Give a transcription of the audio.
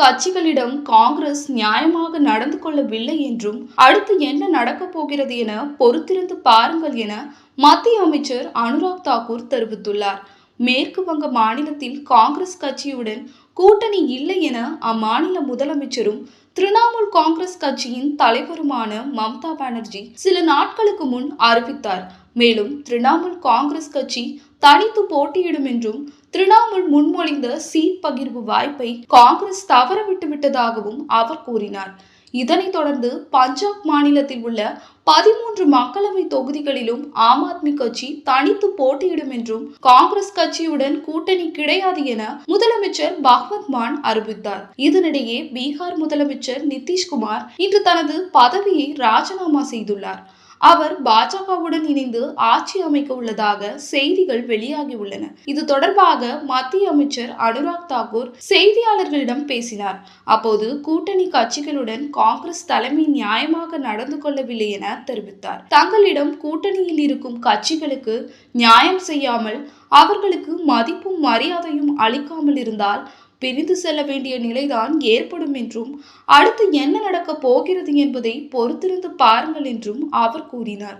கட்சிகளிடம் காங்கிரஸ் நியாயமாக நடந்து கொள்ளவில்லை என்றும் அடுத்து என்ன நடக்கப் போகிறது என பொறுத்திருந்து பாருங்கள் என மத்திய அமைச்சர் அனுராக் தாக்கூர் தெரிவித்துள்ளார். மேற்கு வங்க மாநிலத்தில் காங்கிரஸ் கட்சியுடன் கூட்டணி இல்லை என அம்மாநில முதலமைச்சரும் திரிணாமுல் காங்கிரஸ் கட்சியின் தலைவருமான மம்தா பானர்ஜி சில நாட்களுக்கு முன் அறிவித்தார். மேலும் திரிணாமுல் காங்கிரஸ் கட்சி தனித்து போட்டியிடும் என்றும் திரிணாமுல் முன்மொழிந்த சீட் பகிர்வு வாய்ப்பை காங்கிரஸ் தவறவிட்டு விட்டதாகவும் அவர் கூறினார். இதனைத் தொடர்ந்து பஞ்சாப் மாநிலத்தில் உள்ள பதிமூன்று மக்களவை தொகுதிகளிலும் ஆம் ஆத்மி கட்சி தனித்து போட்டியிடும் என்றும் காங்கிரஸ் கட்சியுடன் கூட்டணி கிடையாது என முதலமைச்சர் பகவத் மான் அறிவித்தார். இதனிடையே பீகார் முதலமைச்சர் நிதிஷ்குமார் இன்று தனது பதவியை ராஜினாமா செய்துள்ளார். அவர் பாஜகவுடன் இணைந்து ஆட்சி அமைக்க உள்ளதாக செய்திகள் வெளியாகியுள்ளன இது தொடர்பாக மத்திய அமைச்சர் அனுராக் தாக்கூர் செய்தியாளர்களிடம் பேசினார். அப்போது கூட்டணி கட்சிகளுடன் காங்கிரஸ் தலைமை நியாயமாக நடந்து கொள்ளவில்லை என தெரிவித்தார். தங்களிடம் கூட்டணியில் இருக்கும் கட்சிகளுக்கு நியாயம் செய்யாமல் அவர்களுக்கு மதிப்பும் மரியாதையும் அளிக்காமல் இருந்தால் பிரிந்து செல்ல வேண்டிய நிலைதான் ஏற்படும் என்றும் அடுத்து என்ன நடக்கப் போகிறது என்பதை பொறுத்திருந்து பாருங்கள் என்றும் அவர் கூறினார்.